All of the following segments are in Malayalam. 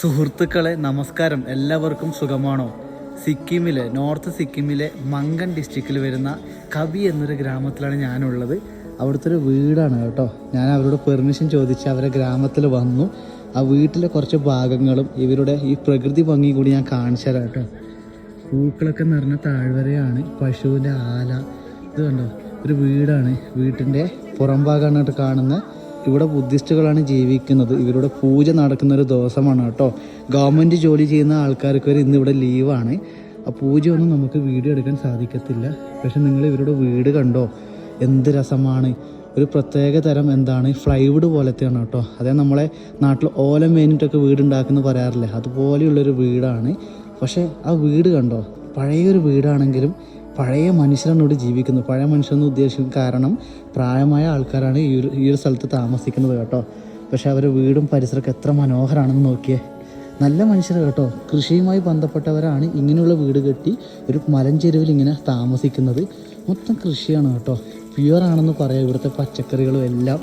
സുഹൃത്തുക്കളെ നമസ്കാരം. എല്ലാവർക്കും സുഖമാണോ? സിക്കിമിലെ നോർത്ത് സിക്കിമിലെ മങ്കൻ ഡിസ്ട്രിക്റ്റിൽ വരുന്ന കവി എന്നൊരു ഗ്രാമത്തിലാണ് ഞാനുള്ളത്. അവിടുത്തെ ഒരു വീടാണ് കേട്ടോ. ഞാൻ അവരോട് പെർമിഷൻ ചോദിച്ച് അവരെ ഗ്രാമത്തിൽ വന്നു. ആ വീട്ടിലെ കുറച്ച് ഭാഗങ്ങളും ഇവരുടെ ഈ പ്രകൃതി ഭംഗി കൂടി ഞാൻ കാണിച്ചു തരാം കേട്ടോ. പൂക്കളൊക്കെ നിറഞ്ഞ താഴ്വരയാണ് പശുവിന്റെ ആല. ഇത് കണ്ടോ? ഒരു വീടാണ്. വീട്ടിന്റെ പുറം ഭാഗമാണ് കേട്ടോ കാണുന്നത്. ഇവിടെ ബുദ്ധിസ്റ്റുകളാണ് ജീവിക്കുന്നത്. ഇവരുടെ പൂജ നടക്കുന്ന ഒരു ദിവസമാണ് കേട്ടോ. ഗവൺമെന്റ് ജോലി ചെയ്യുന്ന ആൾക്കാർക്ക് വരെ ഇന്ന് ഇവിടെ ലീവാണ്. ആ പൂജയൊന്നും നമുക്ക് വീഡിയോ എടുക്കാൻ സാധിക്കത്തില്ല. പക്ഷെ നിങ്ങൾ ഇവരുടെ വീട് കണ്ടോ? എന്ത് രസമാണ്. ഒരു പ്രത്യേക തരം എന്താണ്? ഫ്ലൈവുഡ് പോലത്തെയാണ് കേട്ടോ. അതായത് നമ്മളെ നാട്ടിൽ ഓലം വേണ്ടിയിട്ടൊക്കെ വീടുണ്ടാക്കുന്നു പറയാറില്ലേ? അതുപോലെയുള്ളൊരു വീടാണ്. പക്ഷേ ആ വീട് കണ്ടോ? പഴയൊരു വീടാണെങ്കിലും പഴയ മനുഷ്യരാണ് ഇവിടെ ജീവിക്കുന്നത്. പഴയ മനുഷ്യരെന്ന് ഉദ്ദേശിക്കും കാരണം പ്രായമായ ആൾക്കാരാണ് ഈ ഒരു ഈ ഒരു സ്ഥലത്ത് താമസിക്കുന്നത് കേട്ടോ. പക്ഷേ അവരുടെ വീടും പരിസരമൊക്കെ എത്ര മനോഹരമാണെന്ന് നോക്കിയേ. നല്ല മനുഷ്യർ കേട്ടോ. കൃഷിയുമായി ബന്ധപ്പെട്ടവരാണ് ഇങ്ങനെയുള്ള വീട് കെട്ടി ഒരു മലഞ്ചെരുവിൽ ഇങ്ങനെ താമസിക്കുന്നത്. മൊത്തം കൃഷിയാണ് കേട്ടോ. പ്യുവർ ആണെന്ന് പറയാം. ഇവിടുത്തെ പച്ചക്കറികളും എല്ലാം.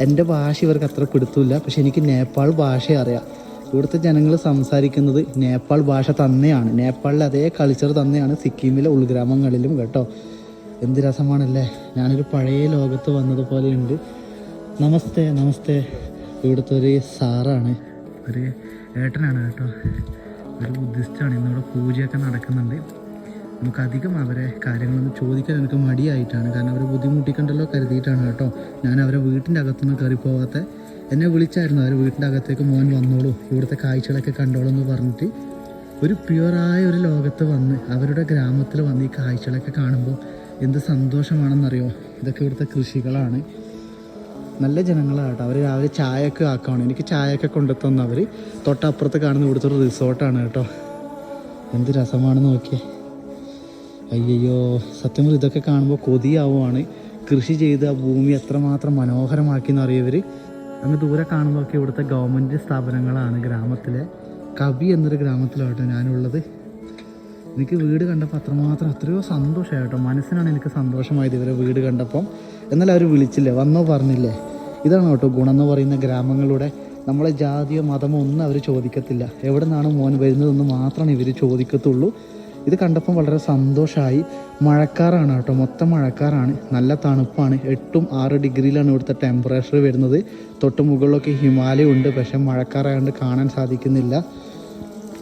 എന്റെ ഭാഷ ഇവർക്ക് അത്ര കൊടുത്തില്ല പക്ഷെ എനിക്ക് നേപ്പാൾ ഭാഷ അറിയാം. ഇവിടുത്തെ ജനങ്ങൾ സംസാരിക്കുന്നത് നേപ്പാൾ ഭാഷ തന്നെയാണ്. നേപ്പാളിലെ അതേ കൾച്ചർ തന്നെയാണ് സിക്കിമിലെ ഉൾഗ്രാമങ്ങളിലും കേട്ടോ. എന്ത് രസമാണല്ലേ? ഞാനൊരു പഴയ ലോകത്ത് വന്നതുപോലെയുണ്ട്. നമസ്തേ നമസ്തേ. ഇവിടുത്തെ ഒരു സാറാണ്. ഒരു ഏട്ടനാണ് കേട്ടോ. ഒരു ബുദ്ധിസ്റ്റാണ്. ഇന്നിവിടെ പൂജയൊക്കെ നടക്കുന്നുണ്ട്. നമുക്ക് അധികം അവരെ കാര്യങ്ങളൊന്നും ചോദിക്കാൻ എനിക്ക് മടിയായിട്ടാണ്. കാരണം അവരെ ബുദ്ധിമുട്ടിക്കണ്ടല്ലോ കരുതിയിട്ടാണ് കേട്ടോ. ഞാൻ അവരെ വീട്ടിന്റെ അകത്തൊന്നും കയറി എന്നെ വിളിച്ചായിരുന്നു. അവർ വീട്ടിന്റെ അകത്തേക്ക് മോൻ വന്നോളൂ ഇവിടുത്തെ കാഴ്ചകളൊക്കെ കണ്ടോളൂ എന്ന് പറഞ്ഞിട്ട് ഒരു പ്യുവറായ ഒരു ലോകത്ത് വന്ന് അവരുടെ ഗ്രാമത്തിൽ വന്ന് ഈ കാഴ്ചകളൊക്കെ കാണുമ്പോൾ എന്ത് സന്തോഷമാണെന്നറിയോ? ഇതൊക്കെ ഇവിടുത്തെ കൃഷികളാണ്. നല്ല ജനങ്ങളാണ് കേട്ടോ അവർ രാവിലെ ചായയൊക്കെ ആക്കുകയാണ് എനിക്ക് ചായയൊക്കെ കൊണ്ടുത്തന്നു അവർ തൊട്ടപ്പുറത്ത് കാണുന്ന ഇവിടുത്തെ ഒരു റിസോർട്ടാണ് കേട്ടോ. എന്ത് രസമാണെന്ന് നോക്കിയേ. അയ്യോ സത്യം ഇതൊക്കെ കാണുമ്പോൾ കൊതിയാവുകയാണ് കൃഷി ചെയ്ത് ആ ഭൂമി എത്രമാത്രം മനോഹരമാക്കി എന്നറിയവർ അങ്ങ് ദൂരെ കാണുമ്പോഴൊക്കെ ഇവിടുത്തെ ഗവൺമെന്റ് സ്ഥാപനങ്ങളാണ്. ഗ്രാമത്തിലെ കവി എന്നൊരു ഗ്രാമത്തിലാട്ടോ ഞാനുള്ളത്. എനിക്ക് വീട് കണ്ടപ്പോൾ അത്രമാത്രം എത്രയോ സന്തോഷമായിട്ടോ മനസ്സിനാണ് എനിക്ക് സന്തോഷമായത് ഇവരെ വീട് കണ്ടപ്പം എന്നാൽ അവർ വിളിച്ചില്ലേ? വന്നോ പറഞ്ഞില്ലേ? ഇതാണ് കേട്ടോ ഗുണം എന്ന് പറയുന്ന ഗ്രാമങ്ങളുടെ നമ്മളെ ജാതിയോ മതമോ ഒന്നും അവർ ചോദിക്കത്തില്ല. എവിടെ നിന്നാണ് മോൻ വരുന്നതെന്ന് മാത്രമാണ് ഇവർ ചോദിക്കത്തുള്ളൂ. ഇത് കണ്ടപ്പോൾ വളരെ സന്തോഷമായി മഴക്കാറാണ് കേട്ടോ. മൊത്തം മഴക്കാറാണ്. നല്ല തണുപ്പാണ്. എട്ടും ആറ് ഡിഗ്രിയിലാണ് ഇവിടുത്തെ ടെമ്പറേച്ചർ വരുന്നത്. തൊട്ട് മുകളിലൊക്കെ ഹിമാലയം ഉണ്ട്. പക്ഷേ മഴക്കാറായതുകൊണ്ട് കാണാൻ സാധിക്കുന്നില്ല.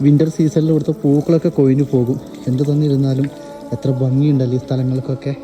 വിന്റർ സീസണിൽ ഇവിടുത്തെ പൂക്കളൊക്കെ കൊഴിഞ്ഞു പോകും. എന്ത് തന്നിരുന്നാലും എത്ര ഭംഗിയുണ്ടല്ലോ ഈ സ്ഥലങ്ങൾക്കൊക്കെ.